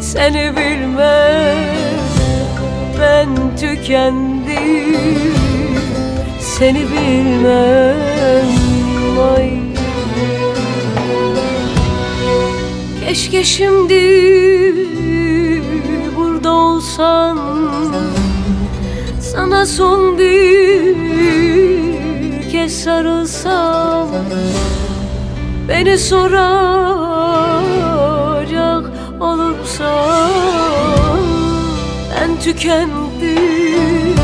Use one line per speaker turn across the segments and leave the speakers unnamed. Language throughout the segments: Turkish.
Seni bilmem ben tükendim. Seni bilmem ay. Keşke şimdi burada olsan. Sana son bir kez sarılsam. Beni soracak olursan Ben tükendim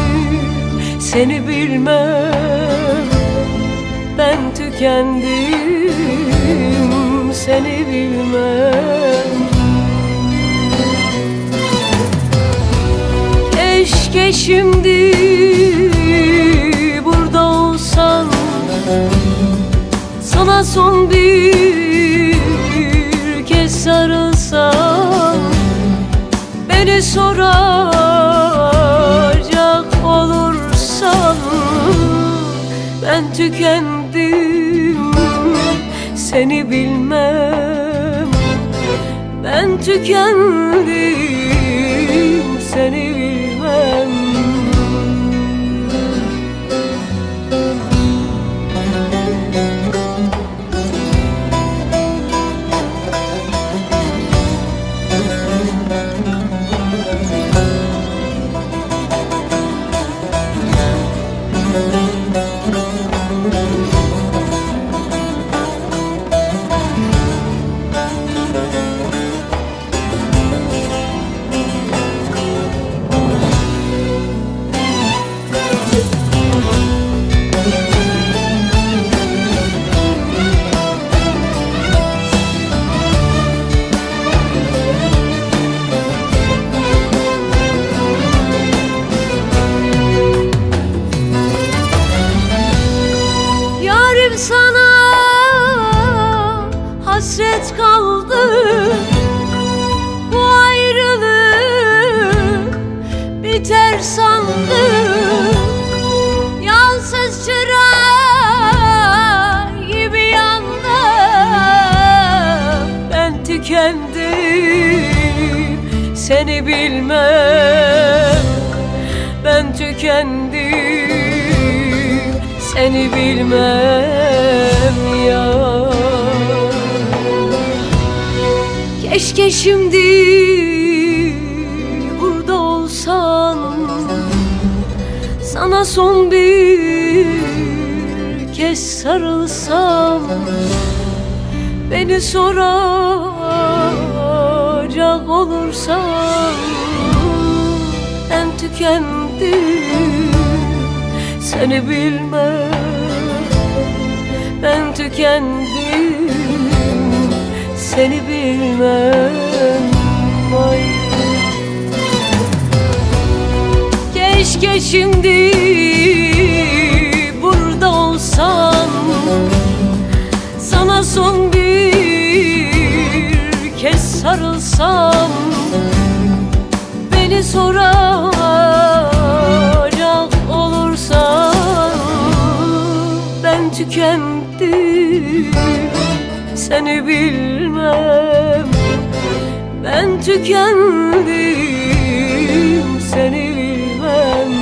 Seni bilmem Ben tükendim. Seni bilmem. Keşke şimdi burada olsan Sana son bir kez sarılsam Beni soracak olursan Ben tükendim Seni bilmem. Ben tükendim Seni tükendim seni bilmem. Ben tükendim seni bilmem ya. Keşke şimdi burada olsan Sana son bir kez sarılsam Beni soracak olursan Ben tükendim seni bilmem Ben tükendim Seni bilmem Ay. Keşke şimdi Seni bilmem. Ben tükendim Seni bilmem.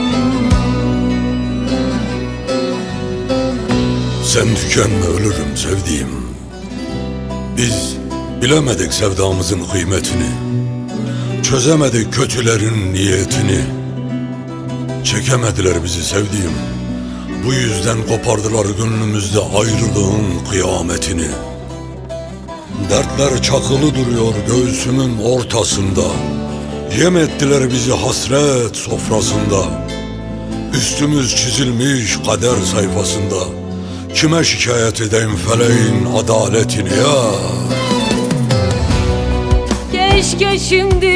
Sen tükenme ölürüm sevdiğim. Biz bilemedik sevdamızın kıymetini. Çözemedik kötülerin niyetini. Çekemediler bizi sevdiğim. Bu yüzden kopardılar gönlümüzde ayrılığın kıyametini Dertler çakılı duruyor göğsümün ortasında. Yem ettiler bizi hasret sofrasında. Üstümüz çizilmiş kader sayfasında. Kime şikayet edeyim feleğin adaletini ya?
Keşke şimdi